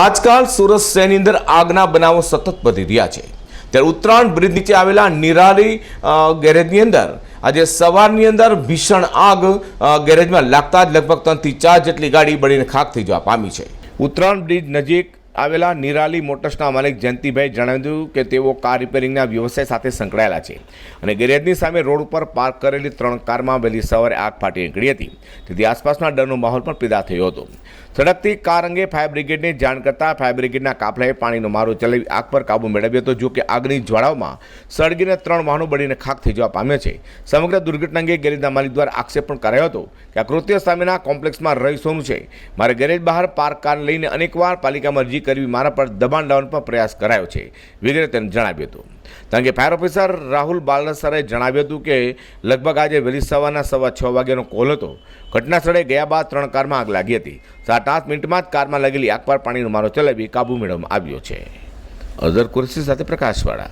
આજકાલ સુરત શહેરની અંદર આગના બનાવો સતત વધી રહ્યા છે. ત્યારે ઉત્તરાયણ બ્રિજ નીચે આવેલા નિરાલી ગેરેજની અંદર આજે સવારની અંદર ભીષણ આગ ગેરેજમાં લાગતા જ લગભગ ત્રણથી ચાર જેટલી ગાડી બળીને ખાક થઈ જવા પામી છે. ઉત્તરાયણ બ્રિજ નજીક આવેલા નિરાલી મોટર્સના માલિક જયંતિભાઈ જણાવ્યું કે તેઓ કાર રિપેરિંગના વ્યવસાય સાથે સંકળાયેલા છે અને ગેરેજની સામે રોડ ઉપર પાર્ક કરેલી ત્રણ કારમાં વહેલી સવારે આગ ફાટી નીકળી હતી. તેથી આસપાસના ડરનો માહોલ પણ પેદા થયો હતો. સડકથી કાર અંગે ફાયર બ્રિગેડને જાણ કરતાં ફાયર બ્રિગેડના કાફલાએ પાણીનો મારો ચલાવી આગ પર કાબુ મેળવ્યો હતો. જો કે આગની જ્વાળાઓમાં સળગીને ત્રણ વાહનો બળીને ખાક થઈ જવા પામ્યા છે. સમગ્ર દુર્ઘટના અંગે ગેરેજના માલિક દ્વારા આક્ષેપ પણ કરાયો હતો કે આ કૃત્ય સામેના કોમ્પ્લેક્સમાં રહીશોનું છે. મારે ગેરેજ બહાર પાર્ક કાર લઈને અનેકવાર પાલિકામાં અરજી કરવી મારા પર દબાણ લાવવાનો પણ પ્રયાસ કરાયો છે. વગેરે તેને જણાવ્યું હતું. કારણ કે ફાયર ઓફિસર રાહુલ બાલસરે જણાવ્યું હતું કે લગભગ આજે વહેલી સવારના સવા છ વાગ્યાનો કોલ હતો. ઘટના સ્થળે ગયા બાદ ત્રણ કારમાં આગ લાગી હતી. સાત આઠ મિનિટમાં જ કારમાં લાગેલી આગ પર પાણીનો મારો ચલાવી કાબુ મેળવવામાં આવ્યો છે. અઝર કુરશી સાથે પ્રકાશવાળા.